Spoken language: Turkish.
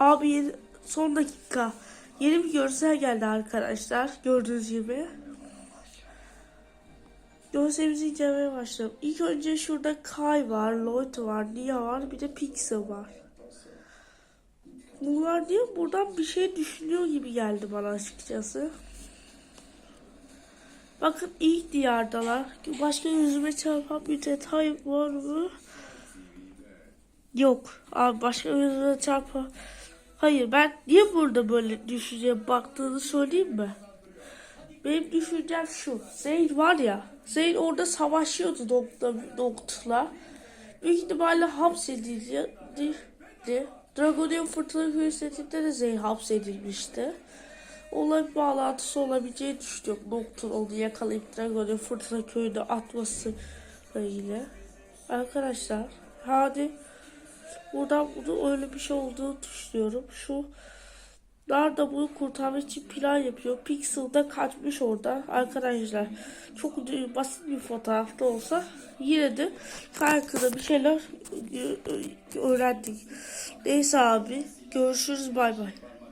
Abi son dakika. Yeni bir görsel geldi arkadaşlar. Gördüğünüz gibi. Görselimizi incelemeye başlayalım. İlk önce şurada Kai var, Lloyd var, Nia var, bir de Pixel var. Bunlar diye buradan bir şey düşünüyor gibi geldi bana açıkçası. Bakın ilk diyardalar. Başka yüzüme çarpan bir detay var mı? Yok. Abi başka yüzüme çarpan... Hayır ben niye burada böyle düşünceye baktığını söyleyeyim mi? Benim düşüncem şu. Zeyn var ya. Zeyn orada savaşıyordu nokta, noktalar. Büyük ihtimalle hapsedildi. Dragonian Fırtına Köyü setinde de Zeyn hapsedilmişti. Olay bağlantısı olabileceğini düşünüyorum. Nocturne onu yakalayıp Dragonian Fırtına Köyü'ne atması ile. Arkadaşlar hadi buradan bunu öyle bir şey olduğunu düşünüyorum. Şu Narda bunu kurtarmak için plan yapıyor. Pixel da kaçmış orada. Arkadaşlar çok basit bir fotoğrafta olsa yine de hakkında bir şeyler e, öğrendik. Neyse abi görüşürüz bay bay.